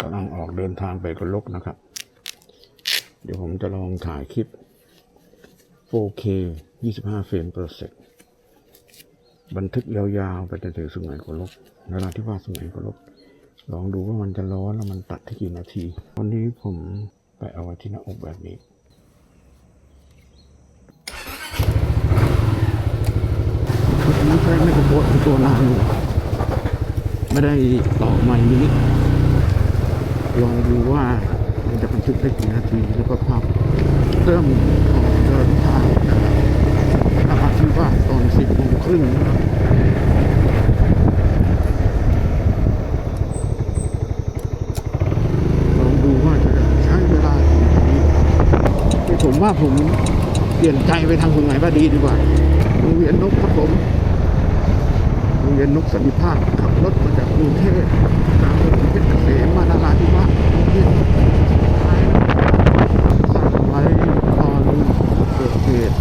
กำลังออกเดินทางไปกลกนะครับ เดี๋ยวผมจะลองถ่ายคลิป 4K 25 เฟรม per sec บันทึกยาวๆ ไปจนถึงสุไหงโกลกนราธิวาสสุไหงโกลกลองดูว่ามันจะร้อนแล้วมันตัดที่กี่นาที วันนี้ผมไปเอาไว้ที่หน้าอกแบบนี้วันนี้ใช้ไม่กระโปรงตัวนานไม่ได้ต่อไมค์นี้ ลองดูว่ามันจะบันทึกได้กี่นาทีแล้วก็ภาพเริ่มออกเดินทางจากอาที่ว่าตอนสิบโมงครึ่งนะครับลองดูว่าจะใช้เวลากี่นาทีผมว่าผมเปลี่ยนใจไปทางสุไหงบดีดีกว่าโรงเรียนนกครับผมโรงเรียนนกสันติภาพขับรถมาจากกรุงเทพตามถนนเพชรเกษมมาสกรุงเทพสั่งไว้ตอนเกิดเหตุ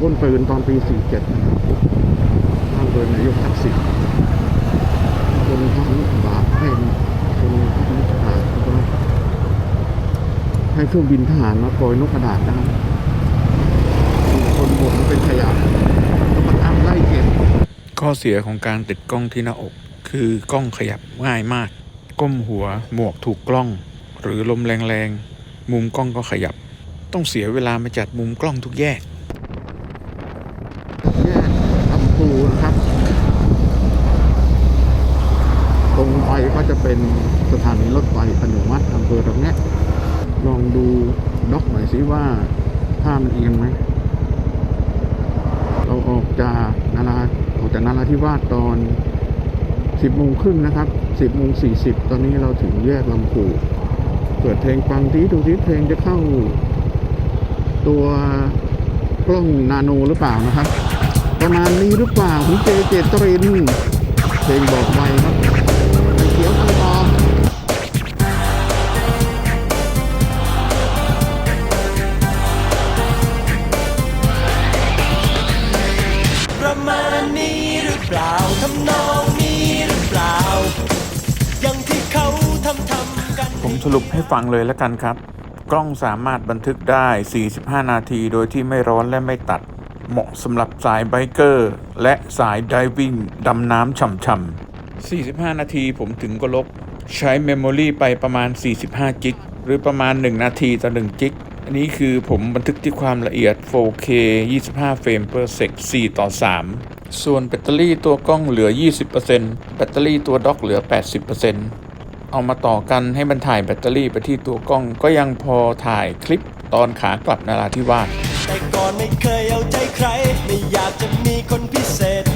บน ปืนตอนปี 47 นะครับทางโดยนายกทักษิณคนทั้งบาปให้คนทั้งทหารก็ให้เครื่องบินทหารมาโปรยนกกระดาษนะครับคนบ่นเป็นขยะก็มาตามไล่เก็บข้อเสียของการติดกล้องที่หน้าอก คือกล้องขยับง่ายมาก ก้มหัวหมวกถูกกล้อง หรือลมแรงๆ มุมกล้องก็ขยับ ต้องเสียเวลามาจัดมุมกล้องทุกแยก แยกลำพูนะครับ ตรงไปก็จะ เป็นสถานีรถไฟอนุมัติอำเภอตรงนี้ลองดูด็อกหน่อยสิว่าถ้ามันเอียงไหม เราออกจากนาราออกจากนาราธิวาสตอนสิบโมงครึ่งนะครับสิบโมงสี่สิบตอนนี้เราถึงแยกลำพูเปิดเพลงฟังทีดูทีเพลงจะเข้า ตัวกล้องนาโนหรือเปล่านะครับ ประมาณนี้หรือเปล่าคุณเจเจตริน เพลงบอกไว้ครับ ไฟเขียวกันต่อประมาณนี้หรือเปล่าทำนองนี้หรือเปล่าอย่างที่เขาทำทำกันผมสรุปให้ฟังเลยแล้วกันครับ กล้องสามารถบันทึกได้ 45 นาทีโดยที่ไม่ร้อนและไม่ตัด เหมาะสำหรับสายไบเกอร์ และสายไดวิ่งดำน้ำฉ่ำๆ 45 นาทีผมถึงก็ลบ ใช้เมมโมรีไปประมาณ 45 กิก หรือประมาณ 1 นาทีต่อ 1 กิก อันนี้คือผมบันทึกที่ความละเอียด 4K 25 เฟรม per sec 4 ต่อ 3 ส่วนแบตเตอรี่ตัวกล้องเหลือ 20%แบตเตอรี่ตัวด็อกเหลือ 80%เอามาต่อกันให้มันถ่ายแบตเตอรี่ไปที่ตัวกล้องก็ยังพอถ่ายคลิปตอนขากลับนาราธิวาสแต่ก่อนไม่เคยเอาใจใคร ไม่อยากจะมีคนพิเศษ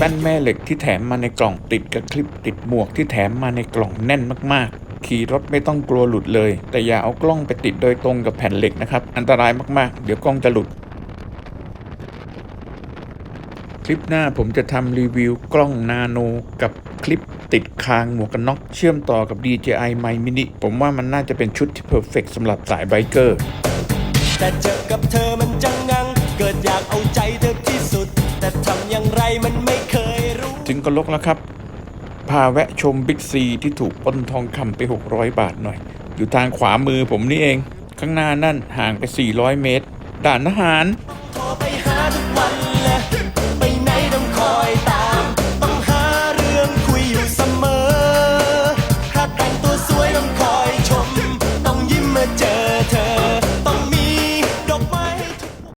แป้นแม่เหล็กที่แถมมาในกล่องติดกับคลิปติดหมวกที่แถมมาในกล่องแน่นมากๆ ขี่รถไม่ต้องกลัวหลุดเลย แต่อย่าเอากล้องไปติดโดยตรงกับแผ่นเหล็กนะครับ อันตรายมากๆ เดี๋ยวกล้องจะหลุด คลิปหน้าผมจะทำรีวิวกล้องนาโนกับคลิปติดคางหมวกกันน็อกเชื่อมต่อกับ DJI m i Mini ผมว่ามันน่าจะเป็นชุดที่เพอร์เฟกสำหรับสายไบเกอร์ แต่เจอกับเธอมันจังงัง เกิดอยากเอาใจเธอที่สุด แต่ทำอย่างไรมันไม่ ถึงก็ลกแล้วครับ พาแวะชมบิ๊กซีที่ถูกปล้นทองคำไป 600 บาทหน่อย อยู่ทางขวามือผมนี่เอง ข้างหน้านั่นห่างไป 400 เมตร ด่านทหาร